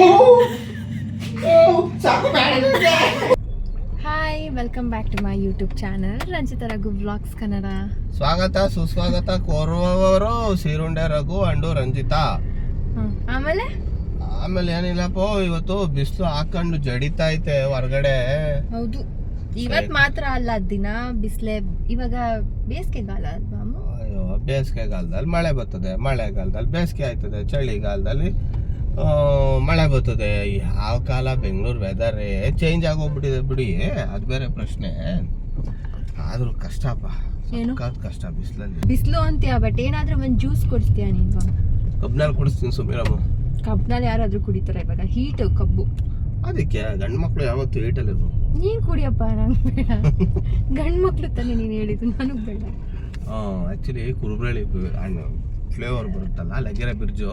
ಓ ಓ ಸಾಕು ಬೇಡ ನನಗೆ. Hi welcome back to my YouTube channel Ranjitha Raghu vlogs Kannada ಸ್ವಾಗತ ಸುಸ್ವಾಗತ ಕೋರುವವರು ಸೀರುಂಡೆ ರಘು ಅಂಡು ರಂಜಿತಾ. ಆಮೇಲೆ? ಆಮೇಲೆ ಏನಿಲ್ಲಪ್ಪ ಇವತ್ತು ಬಿಸಿಲು ಹಾಕೊಂಡು ಜಡಿತಾ ಐತೆ ಹೊರಗಡೆ. ಹೌದು. ಇವತ್ ಮಾತ್ರ ಅಲ್ಲ ದಿನ ಬಿಸ್ಲೇ ಇವಾಗ ಬೇಸಿಗೆಗಾಲ ಅಲ್ವಾ? ಬೇಸಿಗೆಗಾಲದಲ್ಲಿ ಮಳೆ ಬರ್ತದೆ. ಮಳೆಗಾಲದಲ್ಲಿ ಬೇಸಿಗೆ ಆಯ್ತದೆ ಚಳಿಗಾಲದಲ್ಲಿ ಮಳೆ ಬರ್ತದೆ. ಯಾವ ಕಾಲ ಬೆಂಗಳೂರು ವೆದರೇ ಚೇಂಜ್ ಆಗೋಗ್ಬಿಟ್ಟಿದೆ ಬಿಡಿ. ಅದು ಬೇರೆ ಪ್ರಶ್ನೆ. ಆದ್ರೂ ಕಷ್ಟಪ್ಪ? ಸಖತ್ ಕಷ್ಟ ಬಿಸಿಲಲ್ಲಿ. ಬಿಸಿಲು ಅಂತೀಯ? ಬಟ್ ಏನಾದ್ರೂ ಒಂದು ಜ್ಯೂಸ್ ಕೊಡ್ತೀಯ ನೀನು? ಕಬ್ಬಿನಲ್ಲಿ ಕುಡಿಸ್ತೀನಿ ಸುಮೀರಮ್ಮ ಕಬ್ಬಿನಲ್ಲಿ ಯಾರಾದ್ರೂ ಕುಡಿತಾರೆ ಇವಾಗ? ಹೀಟ್ ಕಬ್ಬು? ಅದಕ್ಕೆ ಗಂಡು ಮಕ್ಕಳು ಯಾವತ್ತು ಹೀಟಲ್ಲಿ ನೀನು ನೀನ್ ಕುಡಿಯಪ್ಪ ನಂಗೆ ಬೇಡ. ಮಕ್ಕಳು ಮಕ್ಳು ತಾನೇ ನೀನು ಹೇಳಿದ್ದು. ನನಗೆ ಬೇಡ. ಆ್ಯಕ್ಚುಲಿ ಕುರುಬ್ರಳ್ಳಿ ಹಣ್ಣು ಫ್ಲೇವರ್ ಬರುತ್ತಲ್ಲ ಲಗೆರೆ ಬಿರ್ಜು.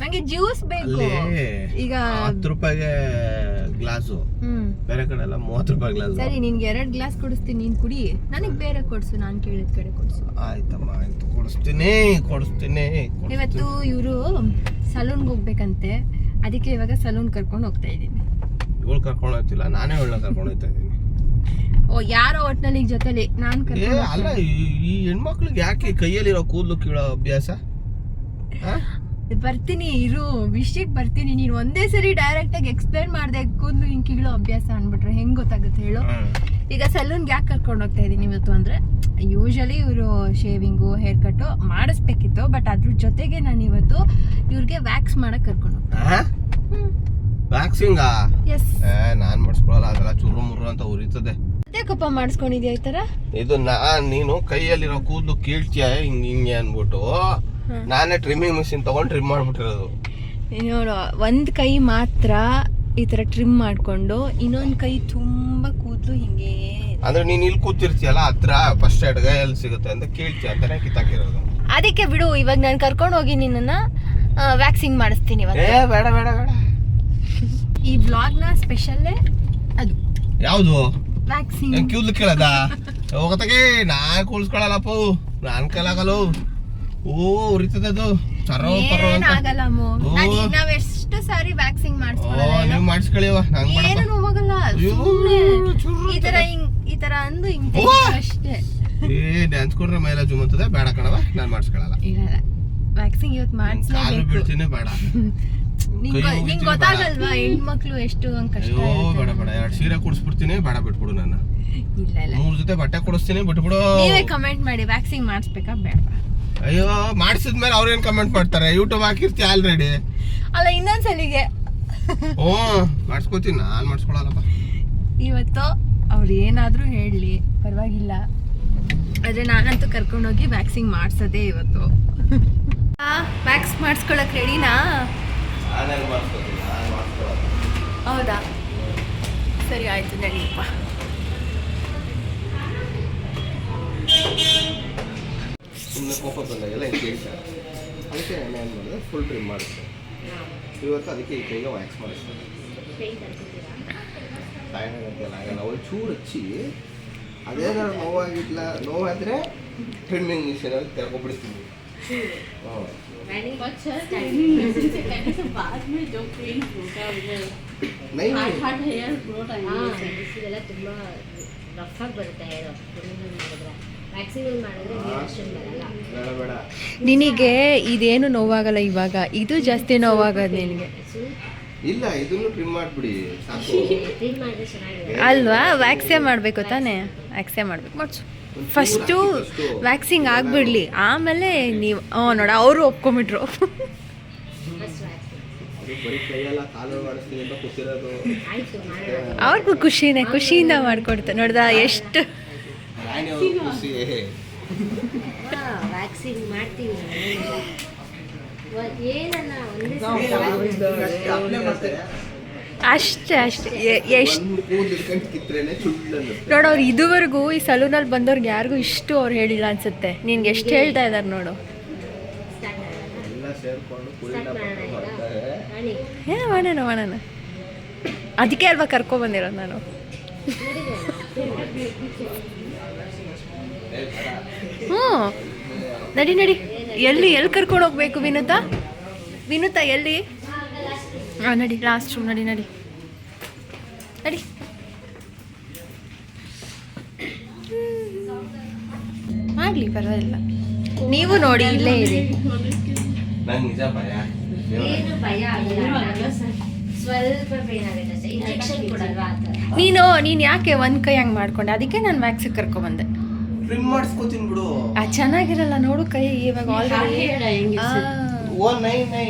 ನಂಗೆ ಜ್ಯೂಸ್ ಬೇಕು. ಈಗ ಹತ್ತು ರೂಪಾಯಿಗೆ ಗ್ಲಾಸು. ಬೇರೆ ಕಡೆ ಎಲ್ಲ ಮೂವತ್ತು ರೂಪಾಯಿ ಗ್ಲಾಸ್. ಸರಿ ನಿನ್ಗೆ ಎರಡು ಗ್ಲಾಸ್ ಕೊಡಿಸ್ತೀನಿ ನೀನ್ ಕುಡಿ. ನನಗೆ ಬೇರೆ ಕೊಡ್ಸು ನಾನ್ ಕೇಳಿದ ಕಡೆ ಕೊಡ್ಸು. ಆಯ್ತಮ್ಮ ಆಯ್ತು ಕೊಡಿಸ್ತೀನಿ ಕೊಡಿಸ್ತೀನಿ. ಇವತ್ತು ಇವರು ಸಲೂನ್ಗೆ ಹೋಗ್ಬೇಕಂತೆ. ಅದಕ್ಕೆ ಇವಾಗ ಸಲೂನ್ ಕರ್ಕೊಂಡು ಹೋಗ್ತಾ ಇದ್ದೀನಿ. ಇವಳು ಕರ್ಕೊಂಡು ಹೋಗ್ತಿಲ್ಲ ನಾನೇ ಇವಳನ್ನ ಕರ್ಕೊಂಡು ಹೋಗ್ತಾ ಇದ್ದೀನಿ. ಓ ಯಾರೋ ಒಟ್ನಲ್ಲಿ ಈಗ ಜೊತೆಲಿ? ನಾನ್ ಏ ಕರ್ಕೊಂಡು ಅಲ್ಲ ಈ- ಈ ಹೆಣ್ಮಕ್ಳಿಗೆ ಯಾಕೆ ಕೈಯಲ್ಲಿರೋ ಕೂದಲು ಕೀಳೋ ಅಭ್ಯಾಸ? ಆ? ಬರ್ತೀನಿ ಇರು ವಿಷಯಕ್ಕೆ ಬರ್ತೀನಿ. ನೀನು ಒಂದೇ ಸರಿ ಡೈರೆಕ್ಟ್ ಆಗಿ ಎಕ್ಸ್ಪ್ಲೈನ್ ಮಾಡ್ದೆ ಕೂದಲು ಹಿಂಗೆ ಕೀಳೋ ಅಭ್ಯಾಸ ಅನ್ಬಿಟ್ರೆ ಹೆಂಗ್ ಗೊತ್ತಾಗುತ್ತೆ ಹೇಳು. ಈಗ ಸಲೂನ್ಗೆ ಯಾಕೆ ಕರ್ಕೊಂಡು ಹೋಗ್ತಾ ಇದ್ದೀನಿ ಇವತ್ತು ಅಂದ್ರೆ ಯೂಶಲಿ ಇವರು ಶೇವಿಂಗು ಹೇರ್ ಕಟ್ಟು ಮಾಡಿಸ್ಬೇಕಿತ್ತು ಬಟ್ ಅದ್ರ ಜೊತೆಗೆ ನಾನು ಇವತ್ತು ಇವ್ರಿಗೆ ವ್ಯಾಕ್ಸ್ ಮಾಡಕ್ ಕರ್ಕೊಂಡು ಆ? ವ್ಯಾಕ್ಸಿಂಗಾ ಎಸ್ ನಾನು ನಾನ್ ಮಾಡಿಸ್ಕೊಳಲ್ಲ ಅದೆಲ್ಲ ಚುರು ಮುರು ಅಂತ ಉರಿತದೆ. ಯಾಕಪ್ಪ ಮಾಡಿಸ್ಕೊಂಡಿದ್ಯಾ ಈ ತರ? ಇದು ನಾ ನೀನು ಕೈಯಲ್ಲಿರೋ ಕೂದಲು ಕೀಳ್ತೀಯ ಹಿಂಗ್ ಹಿಂಗೆ ಅನ್ಬಿಟ್ಟು ನಾನೇ ಟ್ರಿಮ್ಮಿಂಗ್ ಮಿಷಿನ್ ತಗೊಂಡು ಟ್ರಿಮ್ ಮಾಡ್ಬಿಟ್ಟಿರೋದು. ನೋಡು ಒಂದ್ ಕೈ ಮಾತ್ರ ಈ ತರ ಟ್ರಿಮ್ ಮಾಡ್ಕೊಂಡು ಇನ್ನೊಂದ್ ಕೈ ತುಂಬಾ ಕೂದಲು ಹಿಂಗೆ. ಅಂದ್ರೆ ನೀನ್ ಇಲ್ಲಿ ಕೂತಿರ್ತೀಯಲ್ಲ ಹತ್ರ ಫಸ್ಟ್ ಎಡ್ಗ ಎಲ್ಲಿ ಸಿಗುತ್ತೆ ಅಂತ ಕೇಳ್ತೀಯ ಅಂತಾನೆ ಕಿತ್ತಾಕಿರೋದು. ಅದಕ್ಕೆ ಬಿಡು ಇವಾಗ ನಾನು ಕರ್ಕೊಂಡು ಹೋಗಿ ನಿನ್ನನ್ನ ವ್ಯಾಕ್ಸಿಂಗ್ ಮಾಡಿಸ್ತೀನಿ ಏ ಇವತ್ತು ಬೇಡ ಬೇಡ ಬೇಡ. ಈ ಬ್ಲಾಗ್ನ ಸ್ಪೆಷಲ್ಲೇ ಅದು. ಯಾವ್ದು? ವ್ಯಾಕ್ಸಿಂಗ್ ಕ್ಯೂಲ್ ಕೇಳದ? ಹೋಗತ್ತಗೆ ನಾ ಕೂಳ್ಸ್ಕೊಳಲ್ಲಪ್ಪ ನಾನ್ ಕೈಲಾಗಲ್ಲ ಓ ಉರಿತದದು. ಚರೋ ಪರೋ ಅಂತ. ನಾವ್ ಎಷ್ಟು ಸಾರಿ ವ್ಯಾಕ್ಸಿಂಗ್ ಓ ಮಾಡಿಸ್ಕೊಳ್ಳಲ್ಲ ನೀವ್ ಮಾಡಿಸ್ಕೊಳಿವ ನಂಗ್ ಏನು ನೋವಾಗಲ್ಲ ಈ ತರ ಹಿಂಗ್ ಈ ತರ ಅಂದು ಹಿಂಗ್ ಅಷ್ಟೇ. ಏ ಡ್ಯಾನ್ಸ್ ಕೊಡ್ರೆ ಮೈಲ ಜುಮುತ್ತದೆ ಬೇಡ ಕಣವ ನಾನ್ ಮಾಡಿಸ್ಕೊಳಲ್ಲ. ಇಲ್ಲ ಇವತ್ತು ಕಾಲು ಬಿಡ್ತೀನಿ ಬೇಡ. ನಿಂಗ್ ಗೊತ್ತಾಗಲ್ವಾ? ಹೆಣ್ಮಕ್ಳು ಎಷ್ಟು ಹಂಗ್ ಕಷ್ಟ ಅಯ್ಯೋ ಇರುತ್ತೆ ಬೇಡ ಬೇಡ. ಎರಡು ಸೀರೆ ಕೊಡಿಸ್ಬಿಡ್ತೀನಿ ಬೇಡ ಬಿಟ್ಬಿಡು ನಾನು ಇಲ್ಲ ಇಲ್ಲ. ಮೂರ್ ಜೊತೆ ಬಟ್ಟೆ ಕೊಡಿಸ್ತೀನಿ ಬಿಟ್ಬಿಡು. ನೀವೇ ಕಮೆಂಟ್ ಮಾಡಿ ವ್ಯಾಕ್ಸಿಂಗ್ ಮಾಡಿಸ್ಬೇಕಾ ಬೇಡವಾ ಅಯ್ಯೋ ಮಾಡಿಸಿದ್ಮೇಲೆ ಅವ್ರೇನ್ ಕಮೆಂಟ್ ಮಾಡ್ತಾರೆ? ಯೂಟ್ಯೂಬ್ ಹಾಕಿರ್ತಿ ಆಲ್ರೆಡಿ ಅಲ್ಲ ಇನ್ನೊಂದ್ಸಲಿಗೆ. ಓ ಮಾಡಿಸ್ಕೋತೀನಿ ನಾನು ಮಾಡಿಸ್ಕೊಳಲ್ಲಪ್ಪ. ಇವತ್ತು ಅವ್ರು ಏನಾದ್ರೂ ಹೇಳಲಿ ಪರವಾಗಿಲ್ಲ. ಆದ್ರೆ ನಾನಂತೂ ಕರ್ಕೊಂಡೋಗಿ ವ್ಯಾಕ್ಸಿಂಗ್ ಮಾಡ್ಸೋದೇ ಇವತ್ತು. ವ್ಯಾಕ್ಸ್ ಮಾಡಿಸ್ಕೊಳಕ್ ರೆಡಿನಾ ನಾನೇನು ಮಾಡಿಸ್ಕೋತೀನಿ ನಾನು ಮಾಡಿಸ್ಕೊಳಲ್ಲ ಹೌದಾ? ಸರಿ ಆಯ್ತು ನಡೀಪ್ಪ ಸುಮ್ಮನೆ ಕೋಪ ಬಂದಾಗೆಲ್ಲ ಹಿಂಗೆ ಕೇಳ್ತಾರೆ ಅದಕ್ಕೆ ನಾನು ಏನು ಮಾಡಿದೆ? ಫುಲ್ ಟ್ರಿಮ್ ಮಾಡಿಸ್ತೀನಿ ಇವತ್ತು ಅದಕ್ಕೆ ಈ ಕೈಗೆ ವ್ಯಾಕ್ಸ್ ಮಾಡಿಸ್ತಾರೆ ತಾಯಿನಾಗಂತೆಲ್ಲ ಆಗಲ್ಲ ಒಂದು ಚೂರು ಹಚ್ಚಿ ಅದೇನಾದ್ರು ನೋವಾಗಿಲ್ಲ ನೋವಾದರೆ ಟ್ರಿಮ್ಮಿಂಗ್ ಮಿಷಿನಲ್ಲಿ ತೆರ್ಕೊಬಿಡ್ತೀನಿ ತುಂಬ ರಫ್ ಆಗಿ ಬರುತ್ತೆ ಮಾಡಿದ್ರೆ ಬರಲ್ಲ ನಿನಗೆ ಇದೇನು ನೋವಾಗಲ್ಲ ಇವಾಗ? ಇದು ಜಾಸ್ತಿ ನೋವಾಗದು ನಿನಗೆ. ಇಲ್ಲ ಇದನ್ನು ಟ್ರಿಮ್ ಮಾಡ್ಬಿಡಿ ಸಾಕು. ಕ್ಲೀನ್ ಮಾಡಿದ್ರೆ ಚೆನ್ನಾಗಿದೆ ಅಲ್ವಾ ವ್ಯಾಕ್ಸೇ ಮಾಡಬೇಕು ತಾನೇ? ವ್ಯಾಕ್ಸೇ ಮಾಡ್ಬೇಕು. ಮಾಡಿಸು. ಫಸ್ಟು ವ್ಯಾಕ್ಸಿಂಗ್ ಆಗಿಬಿಡಲಿ. ಆಮೇಲೆ ನೀವು ಹ್ಞೂ ನೋಡ ಅವರು ಒಪ್ಕೊಂಬಿಟ್ರು. ಅವ್ರಿಗೂ ಖುಷಿನೇ ಖುಷಿಯಿಂದ ಮಾಡ್ಕೊಡ್ತ ನೋಡ್ದ ಎಷ್ಟು ಮಾಡ್ತೀವಿ ಅಷ್ಟೇ ಅಷ್ಟೇ. ಎಷ್ಟು ನೋಡು ಅವ್ರು ಇದುವರೆಗೂ ಈ ಸಲೂನಲ್ಲಿ ಬಂದವ್ರಿಗೆ ಯಾರಿಗೂ ಇಷ್ಟು ಅವ್ರು ಹೇಳಿಲ್ಲ ಅನ್ಸುತ್ತೆ. ನಿನ್ಗೆ ಎಷ್ಟು ಹೇಳ್ತಾ ಇದ್ದಾರೆ ನೋಡು. ಏ ಮಾಡೋಣ ಮಾಡೋಣ ಅದಕ್ಕೆ ಅಲ್ವಾ ಕರ್ಕೊಬಂದಿರೋದು ನಾನು? ಹ್ಞೂ. ನಡಿ ನಡಿ. ಎಲ್ಲಿ ಎಲ್ಲಿ ಕರ್ಕೊಂಡು ಹೋಗ್ಬೇಕು ವಿನುತಾ? ವಿನುತಾ ಎಲ್ಲಿ? ಹಾಂ ನಡಿ ಲಾಸ್ಟ್ ರೂಮ್ ನಡಿ ನಡಿ. ನಡಿ. ಆಗಲಿ ಪರವಾಗಿಲ್ಲ. ನೀವು ನೋಡಿ ಇಲ್ಲೇ ಇರಿ. ನಂಗೆ ನಿಜ ಭಯ. ಏನು ಭಯ ಸ್ವಲ್ಪ ಪೇನ್ ಆಗುತ್ತೆ ಅಷ್ಟೇ. ಇಂಜೆಕ್ಷನ್ ಕೊಡಲ್ವಾ ಆ ಥರ ನೀನು ನೀನು ಯಾಕೆ ಒಂದು ಕೈ ಹಂಗೆ ಮಾಡ್ಕೊಂಡೆ? ಅದಕ್ಕೆ ನಾನು ಮ್ಯಾಕ್ಸಿಗೆ ಕರ್ಕೊಂಬಂದೆ. ಟ್ರಿಮ್ ಮಾಡಿಸ್ಕೋತೀನಿ ಬಿಡು. ಆ ಚೆನ್ನಾಗಿರಲ್ಲ ನೋಡು ಕೈ ಇವಾಗ ಆಲ್ರೆಡಿ ಓ ನೈ ನೈ.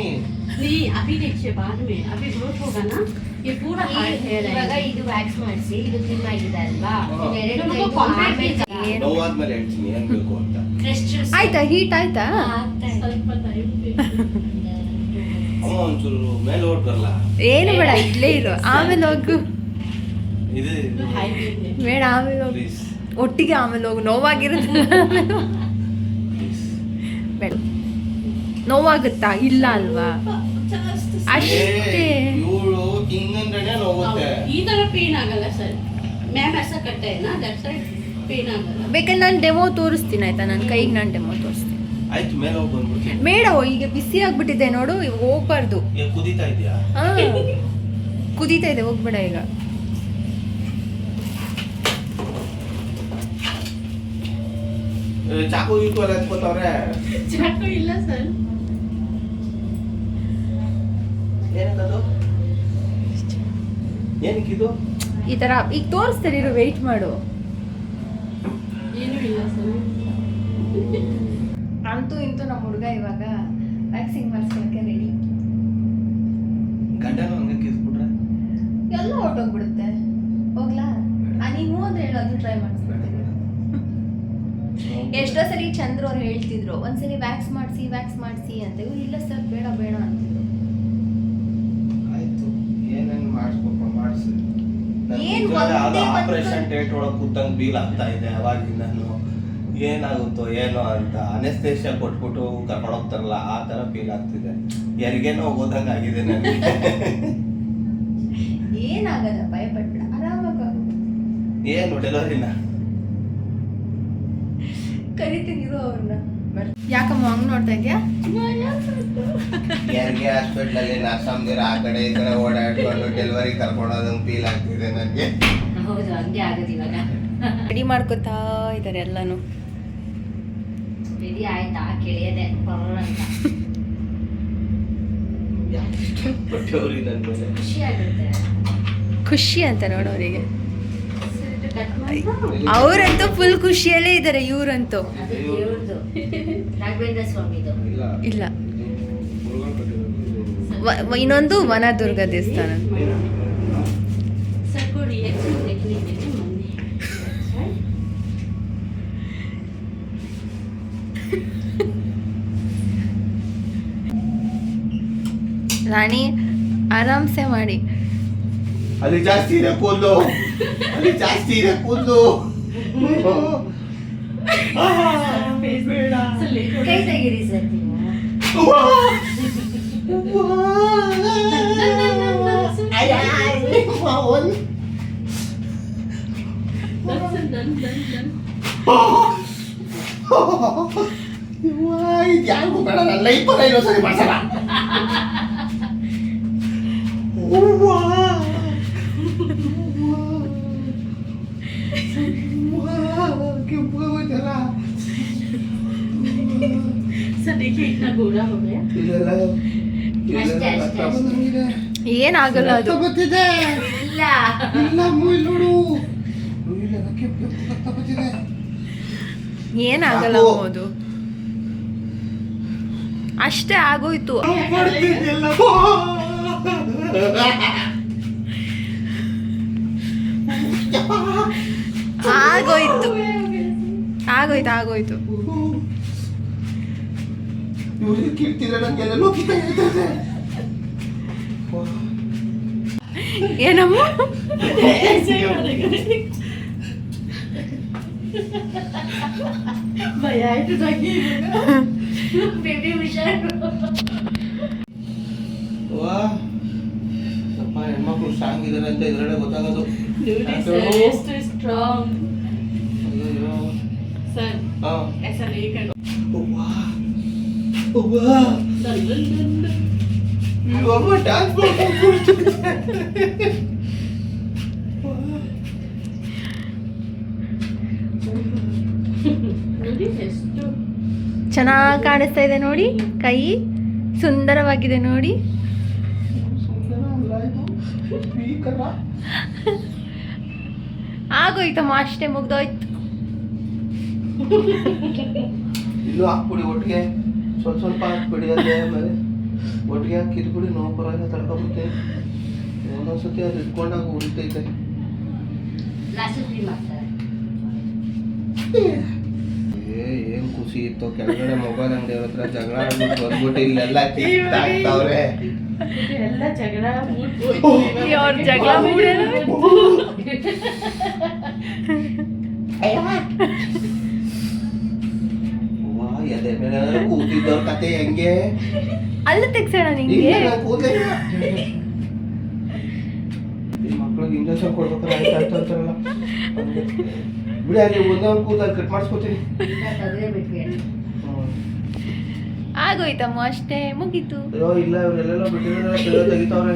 नहीं अभी देखिए बाद में अभी ग्रोथ होगा ना ये पूरा हार्ड हेयर ಇವಾಗ है ಇದು ವ್ಯಾಕ್ಸ್ ಮಾಡಿಸಿ ಇದು ಟ್ರಿಮ್ ಆಗಿದೆ ಅಲ್ವಾ ಹಾ. ಇವೆರಡು ನಮ್ಗೆ ಕೈಗೂ compact ಆಮೇಲೆ ಇದೆ. ಏನು ನೋವಾದ್ಮೇಲೆ ಹೇಳ್ತೀನಿ ಏನ್ ಬೇಕು ಅಂತ crystals ಆಯ್ತಾ ಹೀಟ್ ಆಯ್ತಾ ಆಗ್ತಾ ಇದೆ. ಸ್ವಲ್ಪ time ಅಮ್ಮ ಒಂಚೂರು ಮೇಲೆ ಓಡ್ಬರಲ್ಲ ಏನು ಬೇಡ ಇಲ್ಲೇ ಇರು ಆಮೇಲೆ ಹೋಗು ಇದು हाई है ಬೇಡ ಆಮೇಲೆ ಹೋಗು ಪ್ಲೀಸ್ ಒಟ್ಟಿಗೆ ಆಮೇಲೆ ಹೋಗು ನೋವಾಗಿರುತ್ತೆ ಪ್ಲೀಸ್ ಬೇಡ ನೋವಾಗುತ್ತಾ ಇಲ್ಲ ಅಲ್ವಾ ಅಷ್ಟೇ. ಈ ತರ ಪೇನ್ ಆಗಲ್ಲ ಸರ್. ಮ್ಯಾಮ್ ಬೇಕಾದ್ರೆ ನಾನು ಡೆಮೋ ತೋರಿಸ್ತೀನಿ ನನ್ನ ಕೈಗೆ ನಾನು ಡೆಮೋ ತೋರಿಸ್ತೀನಿ. ಈಗ ಬಿಸಿ ನೋಡು ಹೋಗ್ಬಾರ್ದು. ಕುದೀತಾ ಇದೆ ಹೋಗ್ಬೇಡ ಈಗ. ಚಾಕು ಇಲ್ಲ ಸರ್. ಏನಕ್ಕದು ಏನಕ್ಕಿದು? ಈ ತರ ಈಗ ತೋರಿಸ್ತಾರೆ ಇರು ವೆಯ್ಟ್ ಮಾಡು. ಏನು ಇಲ್ಲ ಸರ್. ಅಂತೂ ಇಂತೂ ನಮ್ಮ ಹುಡುಗ ಇವಾಗ ವ್ಯಾಕ್ಸಿನ್ ಮಾಡಿಸ್ಕೊಳಕ್ಕೆ ರೆಡಿ ಗಂಡನ ಹಂಗೆ ಕಿಸ್ಬಿಟ್ರೆ ಎಲ್ಲ ಹೊರಟೋಗ್ಬಿಡುತ್ತೆ. ಹೋಗ್ಲಾ? ಆ, ನೀನ್ ಹೋದ್ರೆ ಹೇಳು ಅದು ಟ್ರೈ ಮಾಡಿಸ್ಬಿಡ್ತೀನಿ ಎಷ್ಟೋ ಸರಿ ಚಂದ್ರ ಅವ್ರು ಹೇಳ್ತಿದ್ರು ಒಂದ್ಸರಿ ವ್ಯಾಕ್ಸ್ ಮಾಡಿಸಿ ವ್ಯಾಕ್ಸ್ ಮಾಡಿಸಿ ಅಂತ. ಇವ್ರು ಇಲ್ಲ ಸರ್ ಬೇಡ ಬೇಡ ಅಂತಿದ್ರು ಆಯ್ತು ಏನೇನು ಮಾಡಿಸ್ಬೇಕು ಮಾಡಿಸಿ ಏನ್ ಒಂದೇ ಆಪರೇಷನ್ ಡೇಟ್ ಒಳಗೆ ಕೂತಂಗ್ ಬೀಲ್ ಆಗ್ತಾ ಇದೆ. ಅವಾಗಿಂದನು ಏನಾಗುತ್ತೋ ಏನೋ ಅಂತ ಅನೆಸ್ತೇಷ ಕೊಟ್ಬಿಟ್ಟು ಕರ್ಕೊಂಡು ಹೋಗ್ತಾರಲ್ಲ ಆ ತರ ಫೀಲ್ ಆಗ್ತಿದೆ. ಯಾರಿಗೇನೋ ಓದಂಗ ಆಗಿದೆ ನನಗೆ ಏನಾಗಲ್ಲ ಭಯಪಟ್ಟ ಆರಾಮಾಗ ಏನು ಡೆಲಿವರಿನ ಕರಿತೀನಿ ಇರು ಅವ್ರನ್ನ. ಯಾಕಮ್ಮ ಹಂಗ್ ನೋಡ್ತಾ ಇದ್ಯಾ? ಯಾರಿಗೆ ಹಾಸ್ಪಿಟ್ಲಲ್ಲಿ ನರ್ಸಮ್ದಿರ ಆ ಕಡೆ ಈ ಕಡೆ ಓಡಾಡ್ಕೊಂಡು ಡೆಲಿವರಿ ಕರ್ಕೊಂಡೋದಂಗೆ ಫೀಲ್ ಆಗ್ತಿದೆ ನನಗೆ ಹೌದು ಹಂಗೆ ಆಗೋದು ಇವಾಗ. ರೆಡಿ ಮಾಡ್ಕೋತಾ ಇದಾರೆ ಎಲ್ಲಾನು. ರೆಡಿ ಆಯ್ತಾ? ಕೇಳಿಯದೆ ಅಂತ. ಖುಷಿ ಆಗುತ್ತೆ. ಖುಷಿ ಅಂತ ನೋಡೋರಿಗೆ. ಅವರಂತೂ ಫುಲ್ ಖುಷಿಯಲ್ಲೇ ಇದ್ದಾರೆ, ಇವರಂತೂ. ಇಲ್ಲ. ಇನ್ನೊಂದು ವನದುರ್ಗ ದೇವಸ್ಥಾನ. ರಾಣಿ, ಆರಾಮ್ಸೆ ಮಾಡಿ. ಅಲ್ಲಿ ಜಾಸ್ತಿ ಇದೆ ಅಲ್ಲಿ ಜಾಸ್ತಿ ಇದೆ ಕೂದಲು ಕೈ ತೆಗಿರಿ ಸರ್ ಇದು ಯಾರಿಗೂ ಬೇಡ ನನ್ನ ಲೈಫಲ್ಲಿ ಇನ್ನೊಂದ್ಸರಿ ಮಾಡ್ಸಲ್ಲ ಏನಾಗಲ್ಲ ಅದು. ಗೊತ್ತಿದೆ ಇಲ್ಲ. ಇಲ್ಲ ರಕ್ತ ಏನಾಗಲ್ಲ. ಅದು ಅಷ್ಟೇ ಆಗೋಯ್ತು. ಆಗೋಯ್ತು. ಆಗೋಯ್ತು ಆಗೋಯ್ತು. ನೀವು ಕಿಡ್ತೀರ ನನಗೆಲ್ಲ ಕಿತ್ತ ಹೇಳ್ತಾರೆ ಏನಮ್ಮ ಭಯ ಆಯ್ತು ಬೇಬಿ ಹುಷಾರು ಸ್ವಲ್ಪ ಹೆಣ್ಮಕ್ಳು ಸ್ಟ್ರಾಂಗ್ ಇದ್ದಾರೆ ಅಂತ ಇದರಡೆ ಗೊತ್ತಾಗೋದು ಎಷ್ಟು ಸ್ಟ್ರಾಂಗ್ ಸರ್ ಸರ್ ಈಗ ಚೆನ್ನಾಗಿ ಕಾಣಿಸ್ತಾ ಇದೆ ನೋಡಿ ಕೈ ಸುಂದರವಾಗಿದೆ ನೋಡಿ. ಆಗೋಯ್ತಮ್ಮ ಅಷ್ಟೇ ಮುಗ್ದೋಯ್ತು. ಸ್ವಲ್ಪ ಸ್ವಲ್ಪ ಹಾಕ್ಬಿಡಿ ಅದೇ ಆಮೇಲೆ ಒಟ್ಟಿಗೆ ಹಾಕಿ ಇದ್ಬಿಡಿ ನೋವು ಪರವಾಗಿಲ್ಲ ಒಂದೊಂದು ಒಂದೊಂದ್ಸತಿ ಅದು ಇಟ್ಕೊಂಡಾಗ ಉರಿತೈತೆ. ಮಾಡ್ತಾರೆ. ಏ ಏನ್ ಖುಷಿ ಇತ್ತು ಕೆಳಗಡೆ ಮೊಬೈಲ್ ಅಂಗಡಿ ಹತ್ರ ಜಗಳ ಆಡ್ಬಿಟ್ಟು ಬಂದ್ಬಿಟ್ಟು ಇಲ್ಲೆಲ್ಲ ಕಿತ್ತಾಕ್ತಾವ್ರೆ ಎಲ್ಲ ಜಗಳ ಮೂಡ್ ಅವ್ರ ಜಗಳ ಕೂತಿದ್ದವ್ರ ಕತೆ ಹೆಂಗೆ? ಅಲ್ಲಿ ತೆಗ್ಸೋಣ ಇಲ್ಲ ನಿಂಗೆ ಮಕ್ಳಿಗೆ ಇಂಜೆಕ್ಷನ್ ಕೊಡ್ಬೇಕಾದ್ರೆ ಆಯ್ತು ಅಂತಾರಲ್ಲ. ಬಿಡಿ ಅಲ್ಲಿ ಒಂದೇ ಒಂದು ಕೂದಲು ಕಟ್ ಮಾಡಿಸ್ಕೊತೀನಿ. ಆಗೋಯ್ತಮ್ಮ ಅಷ್ಟೇ ಮುಗೀತು. ಅಯ್ಯೋ ಇಲ್ಲ ಇವರೆಲ್ಲೆಲ್ಲ ಬಿಟ್ಟಿದ್ರೆ ತೆಗಿತಾವ್ರೆ.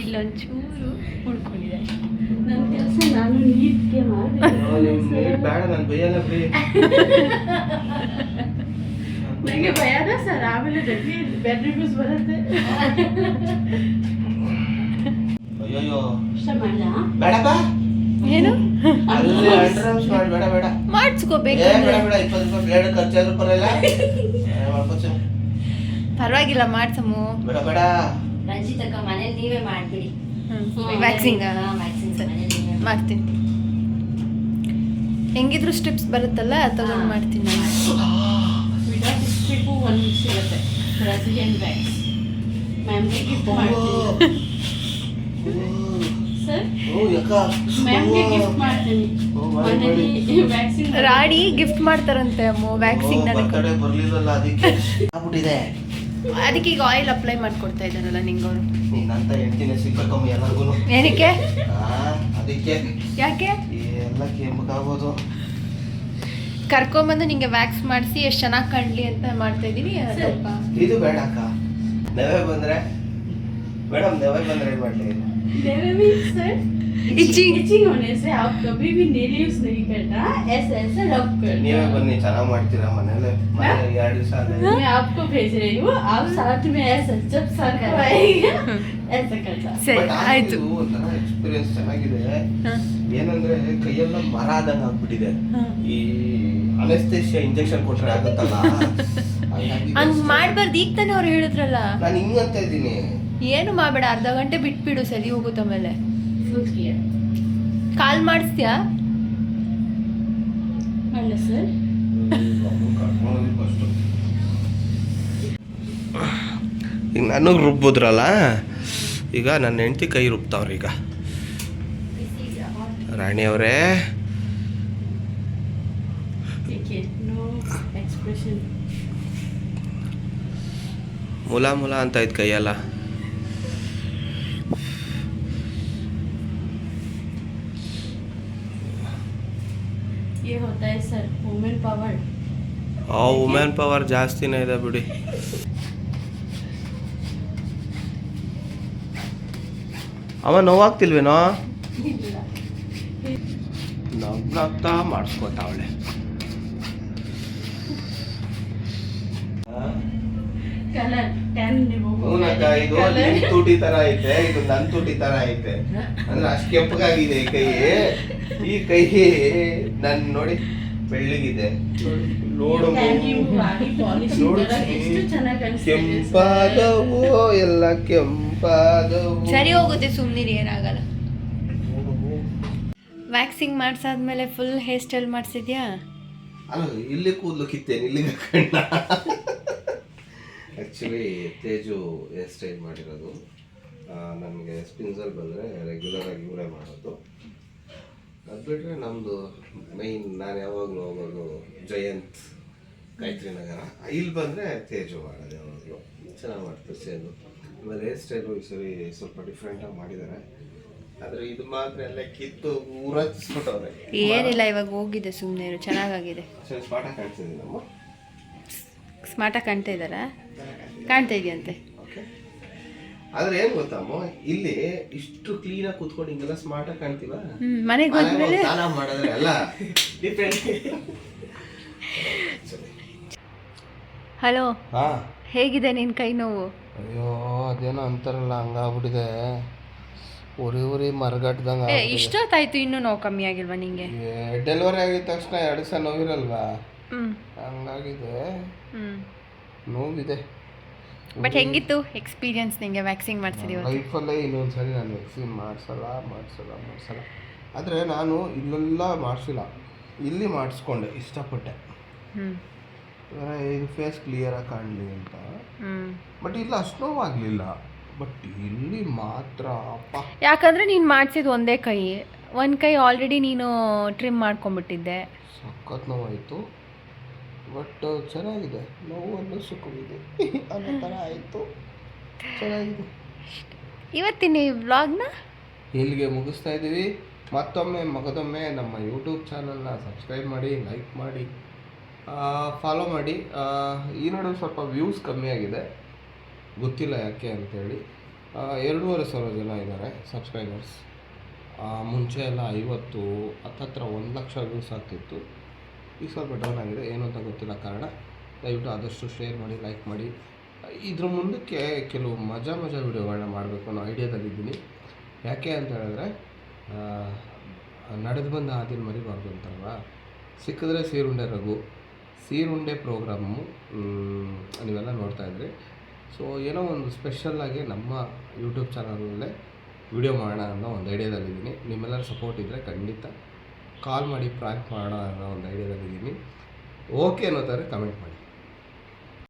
ಇಲ್ಲೊಂಚೂರು ಉಳ್ಕೊಂಡಿದೆ ನನ್ನ ಕೆಲಸ ನಾನು ನೀಟ್ಗೆ ಮಾಡಿ ಬೇಡ ನಾನು ಬೈಯಲ್ಲ ಬಿಡಿ. ನನಗೆ ಭಯದ ಸರ್ ಆಮೇಲೆ ರೆಡ್ಡಿ ಬೆಡ್ ರಿವ್ಯೂಸ್ ಬರುತ್ತೆ. ಅಯ್ಯೋ ಬೇಡಪ್ಪ. ಏನು? ಬೇಡ ಬೇಡ. ಮಾಡಿಸ್ಕೋಬೇಕು ಬೇಡ ಬೇಡ ಇಪ್ಪತ್ತು ರೂಪಾಯಿ ಬ್ಲೇಡ್ ಖರ್ಚಾದ್ರೂ ಮಾಡ್ಕೊತೀನಿ. ಪರವಾಗಿಲ್ಲ ಮಾಡ್ಸಮ್ಮು ಬೇಡ ಬೇಡ. ರಂಜಿತಕ್ಕ ಮನೇಲಿ ನೀವೇ ಮಾಡ್ಬಿಡಿ. ವ್ಯಾಕ್ಸಿಂಗ್ ವ್ಯಾಕ್ಸಿನ್ ಮನೇಲಿ ನೀವೇ ಮಾಡ್ತೀನಿ. ಹೆಂಗಿದ್ರು ಸ್ಟ್ರಿಪ್ಸ್ ಬರುತ್ತಲ್ಲ ತಗೊಂಡು ಮಾಡ್ತೀನಿ. ನಾನು ವಿಡೌಟ್ ಸ್ಟ್ರಿಪ್ಪು ಒಂದು ಸಿಗುತ್ತೆ. ಬ್ರೆಸಿಲಿಯನ್ ಬ್ಯಾಗ್ಸ್ ಮ್ಯಾಮ್ಗೆ ಗಿಫ್ಟ್ ಮಾಡ್ತೀನಿ ಸರ್ ಓ ಯಕ್ಕ ಮ್ಯಾಮ್ಗೆ ಗಿಫ್ಟ್ ಮಾಡ್ತೀನಿ ಓ, ಮಾಡಿ, ವ್ಯಾಕ್ಸಿನ್ ರಾಡಿ ಗಿಫ್ಟ್ ಮಾಡ್ತಾರಂತೆ ಅಮ್ಮ ವ್ಯಾಕ್ಸಿನ್ ನನಗೆ. ಕಡೆ ಬರ್ಲಿಲ್ಲಲ್ಲ ಅದಕ್ಕೆ ಅದಕ್ಕೆ ಈಗ ಆಯಿಲ್ ಅಪ್ಲೈ ಮಾಡ್ಕೊಡ್ತಾ ಇದ್ದಾರಲ್ಲ ನಿಂಗವರು. ನೀನಂತ ಹೆಂಡ್ತಿನೇ ಸಿಗ್ಬೇಕಮ್ಮ ಎಲ್ಲರಿಗೂ ಏನಕ್ಕೆ? ಅದಕ್ಕೆ. ಯಾಕೆ? ಎಲ್ಲ ಕೆಂಪಗಾಗೋದು ಕರ್ಕೊಂಬಂದು ನಿಂಗೆ ವ್ಯಾಕ್ಸ್ ಮಾಡಿಸಿ ಎಷ್ಟು ಚೆನ್ನಾಗಿ ಕಾಣಲಿ ಅಂತ ಮಾಡ್ತಾ ಇದ್ದೀನಿ ಸ್ವಲ್ಪ ಇದು ಬೇಡ ಅಕ್ಕ ನೆವೆ ಬಂದ್ರೆ ಮೇಡಮ್ ನೆವೆ ಬಂದ್ರೆ ಏನ್ ಮಾಡ್ಲಿ देवे भी सर Itching. इचिंग होने से आप कभी भी नेल यूज नहीं करना ऐसे ऐसे रब ನೀವೇ करना ಬನ್ನಿ ಚೆನ್ನಾಗಿ ಮಾಡ್ತೀರಾ ಮನೇಲೆ ಮನೆ ಎರಡು ದಿವಸ ಅಲ್ಲೇ मैं आपको भेज रही हूँ आप साथ में ऐसा जब सर को आएगा ऐसा करना ಸರಿ But ಆದ್ರೂ ಆಯ್ತು ಇದು ಒಂಥರ ಎಕ್ಸ್ಪೀರಿಯನ್ಸ್ ಚೆನ್ನಾಗಿದೆ ಹ. ಏನಂದ್ರೆ ಕೈಯೆಲ್ಲ ಮರ ಆದಂಗ ಆಗ್ಬಿಟ್ಟಿದೆ ಹ. ಈ ಅನೆಸ್ಥೆಷಿಯಾ ಇಂಜೆಕ್ಷನ್ ಕೊಟ್ರೆ ಆಗುತ್ತಲ್ಲ? ಹಾಗಾಗಿ ಹಂಗ್ ಮಾಡ್ಬಾರ್ದು ಈಗ ತಾನೇ ಅವ್ರು ಹೇಳಿದ್ರಲ್ಲ? ನಾನು ಅಂತ ಇದ್ದೀನಿ. ಏನು ಮಾಡಬೇಡ ಅರ್ಧ ಗಂಟೆ ಬಿಟ್ಬಿಡು ಸರಿ ಹೋಗುತ್ತೆ ಆಮೇಲೆ ಕಾಲ್ ಮಾಡಿಸ್ತೀಯಾ? ಅಲ್ಲ ಸರ್. ಈಗ ನಾನು ರುಬ್ಬಿದ್ರಲ್ಲ ಈಗ ನನ್ನ ಹೆಂಡತಿ ಕೈ ರುಬ್ತಾವ್ರೀಗ. ರಾಣಿಯವರೇ ಮುಲಾ ಮುಲಾ ಅಂತ ಇತ್ತು ಕೈಯೆಲ್ಲ ಆ ವುಮೆನ್ ಪವರ್ ಜಾಸ್ತಿನೇ ಇದೆ ಬಿಡಿ ಅವ ನೋವಾಗ್ತಿಲ್ವೇನೋ ನಗ್ನಾಗ್ತಾ ಮಾಡಿಸ್ಕೋತಾವಳೆ ಕಲರ್ ಟ್ಯಾನ್ ಹೂನಕ್ಕ ಇದು ನಿಮ್ ತುಟಿ ತರ ಐತೆ ಇದು ನನ್ ತುಟಿ ತರ ಐತೆ. ಅಂದ್ರೆ ಅಷ್ಟ್ ಕೆಂಪಗಾಗಿದೆ ಈ ಕೈ. ಈ ಕೈ ನನ್ ನೋಡಿ ಬೆಳ್ಳಗಿದೆ. ನೋಡು. ನೋಡು ಕೆಂಪಾದವು ಎಲ್ಲ ಕೆಂಪಾದವು. ಸರಿ ಹೋಗುತ್ತೆ ಸುಮ್ಮನಿರಿ ಏನಾಗಲ್ಲ. ವ್ಯಾಕ್ಸಿಂಗ್ ಮಾಡ್ಸಾದ್ಮೇಲೆ ಫುಲ್ ಹೇರ್ ಸ್ಟೈಲ್ ಮಾಡ್ಸಿದ್ಯಾ? ಅಲ್ಲ ಇಲ್ಲಿ ಕೂದಲು ಕಿತ್ತೇನೆ ಇಲ್ಲಿಗೆ ಕಣ್ಣ. ಆ್ಯಕ್ಚುಲಿ ತೇಜು ಹೇರ್ ಸ್ಟೈಲ್ ಮಾಡಿರೋದು. ನನಗೆ ಸ್ಪಿನ್ಸಲ್ ಬಂದರೆ ರೆಗ್ಯುಲರ್ ಆಗಿ ಇವರೇ ಮಾಡೋದು. ಅದು ಬಿಟ್ಟರೆ ನಮ್ಮದು ಮೈನ್ ನಾನು ಯಾವಾಗಲೂ ಹೋಗೋದು ಜಯಂತ್ ಗಾಯತ್ರಿ ನಗರ. ಇಲ್ಲಿ ಬಂದರೆ ತೇಜು ಮಾಡೋದು ಯಾವಾಗಲೂ. ಚೆನ್ನಾಗಿ ಮಾಡ್ತಾರೆ ಸೇದು ಆಮೇಲೆ ಹೇರ್ ಸ್ಟೈಲು ಈ ಸರಿ ಸ್ವಲ್ಪ ಡಿಫ್ರೆಂಟಾಗಿ ಮಾಡಿದ್ದಾರೆ ಆದರೆ ಇದು ಮಾತ್ರ ಎಲ್ಲ ಕಿತ್ತು ಊರಚ್ಚಿಸ್ಬಿಟ್ಟವ್ರೆ ಏನಿಲ್ಲ ಇವಾಗ ಹೋಗಿದೆ ಸುಮ್ಮನೆ ಚೆನ್ನಾಗಾಗಿದೆ. ಸ್ಮಾರ್ಟಾಗಿ ಕಾಣ್ತಿದ್ದೀವಿ ನಾವು ನಮ್ಮ. ಸ್ಮಾರ್ಟಾಗಿ ಕಾಣ್ತಾ ಇದ್ದಾರಾ? ಕಾಣ್ತಾ ಇದೆಯಂತೆ. ಓಕೆ ಆದ್ರೆ ಏನ್ ಗೊತ್ತಮ್ಮ ಇಲ್ಲಿ ಇಷ್ಟು ಕ್ಲೀನಾಗಿ ಕೂತ್ಕೊಂಡು ಹಿಂಗೆಲ್ಲ ಸ್ಮಾರ್ಟ್ ಆಗಿ ಕಾಣ್ತೀವ? ಮನೆಗೆ ಹೋದ್ಮೇಲೆ ಸ್ನಾನ ಮಾಡಿದ್ರೆ ಎಲ್ಲ ಡಿಫ್ರೆಂಟ್ ಹಲೋ ಹಾ. ಹೇಗಿದೆ ನಿನ್ ಕೈ ನೋವು? ಅಯ್ಯೋ ಅದೇನೋ ಅಂತಾರಲ್ಲ ಹಂಗಾಗ್ಬಿಟ್ಟಿದೆ. ಉರಿ ಉರಿ ಮರಗಟ್ದಂಗ ಇಷ್ಟೊತ್ತಾಯ್ತು ಇನ್ನೂ ನೋವು ಕಮ್ಮಿ ಆಗಿಲ್ವಾ ನಿಂಗೆ? ಡೆಲಿವರಿ ಆಗಿದ ತಕ್ಷಣ ಎರಡು ದಿವಸ ನೋವಿರಲ್ವಾ? ಹ್ಞೂ ಹಂಗಾಗಿದೆ. ಹ್ಞೂ ನೋವಿದೆ. ಬಟ್ ಹೆಂಗಿತ್ತು ಎಕ್ಸ್ಪೀರಿಯನ್ಸ್ ನಿಮಗೆ ವ್ಯಾಕ್ಸಿನ್ ಮಾಡ್ಸಿದ್ರಿ ಲೈಫಲ್ಲೇ ಇನ್ನೊಂದ್ಸರಿ ನಾನು ವ್ಯಾಕ್ಸಿನ್ ಮಾಡಿಸಲ್ಲ ಮಾಡಿಸಲ್ಲ ಮಾಡಿಸಲ್ಲ. ಆದರೆ ನಾನು ಇಲ್ಲೆಲ್ಲ ಮಾಡಿಸಿಲ್ಲ. ಇಲ್ಲಿ ಮಾಡಿಸ್ಕೊಂಡೆ ಇಷ್ಟಪಟ್ಟೆ. ಇದು ಫೇಸ್ ಕ್ಲಿಯರಾಗಿ ಕಾಣಲಿ ಅಂತ. ಬಟ್ ಇಲ್ಲ ಅಷ್ಟು ನೋವಾಗಲಿಲ್ಲ ಬಟ್ ಇಲ್ಲಿ ಮಾತ್ರ ಯಾಕಂದರೆ ನೀನು ಮಾಡಿಸಿದ ಒಂದೇ ಕೈ. ಒಂದು ಕೈ ಆಲ್ರೆಡಿ ನೀನು ಟ್ರಿಮ್ ಮಾಡ್ಕೊಂಬಿಟ್ಟಿದ್ದೆ ಸಖತ್ ನೋವಾಯಿತು. ಬಟ್ ಚೆನ್ನಾಗಿದೆ ನೋವನ್ನು ಸುಖವಿದೆ ಅನ್ನೋ ಥರ ಆಯಿತು. ಚೆನ್ನಾಗಿದೆ. ಇವತ್ತಿನ ಈ ವ್ಲಾಗ್ನ ಇಲ್ಲಿಗೆ ಮುಗಿಸ್ತಾ ಇದ್ದೀವಿ. ಮತ್ತೊಮ್ಮೆ ಮಗದೊಮ್ಮೆ ನಮ್ಮ ಯೂಟ್ಯೂಬ್ ಚಾನಲ್ನ ಸಬ್ಸ್ಕ್ರೈಬ್ ಮಾಡಿ ಲೈಕ್ ಮಾಡಿ ಫಾಲೋ ಮಾಡಿ. ಈ ನಡುವೆ ಸ್ವಲ್ಪ ವ್ಯೂಸ್ ಕಮ್ಮಿ ಆಗಿದೆ. ಗೊತ್ತಿಲ್ಲ ಯಾಕೆ ಅಂತೇಳಿ. ಆ, ಎರಡೂವರೆ ಸಾವಿರ ಜನ ಇದ್ದಾರೆ ಸಬ್ಸ್ಕ್ರೈಬರ್ಸ್ ಮುಂಚೆ ಎಲ್ಲ ಐವತ್ತು ಹತ್ತತ್ರ ಒಂದು ಲಕ್ಷ ವ್ಯೂಸ್ ಆಗ್ತಿತ್ತು. ಈಗ ಸ್ವಲ್ಪ ಡೌನ್ ಆಗಿದೆ. ಏನು ಅಂತ ಗೊತ್ತಿಲ್ಲ ಕಾರಣ. ದಯವಿಟ್ಟು ಆದಷ್ಟು ಶೇರ್ ಮಾಡಿ ಲೈಕ್ ಮಾಡಿ. ಇದ್ರ ಮುಂದಕ್ಕೆ ಕೆಲವು ಮಜಾ ಮಜಾ ವಿಡಿಯೋಗಳನ್ನ ಮಾಡಬೇಕು ಅನ್ನೋ ಐಡಿಯಾದಲ್ಲಿದ್ದೀನಿ ಯಾಕೆ ಅಂತ ಹೇಳಿದ್ರೆ ನಡೆದು ಬಂದ ಹಾದಿನ ಮರಿಬಾರ್ದು ಅಂತಲ್ವ? ಸಿಕ್ಕಿದ್ರೆ ಸೀರುಂಡೆ ರಘು. ಸೀರುಂಡೆ ಪ್ರೋಗ್ರಾಮು ನೀವೆಲ್ಲ ನೋಡ್ತಾ ಇದ್ರಿ. ಸೊ ಏನೋ ಒಂದು ಸ್ಪೆಷಲ್ಲಾಗಿ ನಮ್ಮ ಯೂಟ್ಯೂಬ್ ಚಾನಲಲ್ಲೇ ವಿಡಿಯೋ ಮಾಡೋಣ ಅನ್ನೋ ಒಂದು ಐಡಿಯಾದಲ್ಲಿದ್ದೀನಿ ನಿಮ್ಮೆಲ್ಲರ ಸಪೋರ್ಟ್ ಇದ್ದರೆ ಖಂಡಿತ. ಕಾಲ್ ಮಾಡಿ ಪ್ರಾಂಕ್ ಮಾಡೋಣ ಅನ್ನೋ ಒಂದು ಐಡಿಯಾದಲ್ಲಿದ್ದೀನಿ ಓಕೆ ಅನ್ನೋ ಥರ ಕಮೆಂಟ್ ಮಾಡಿ.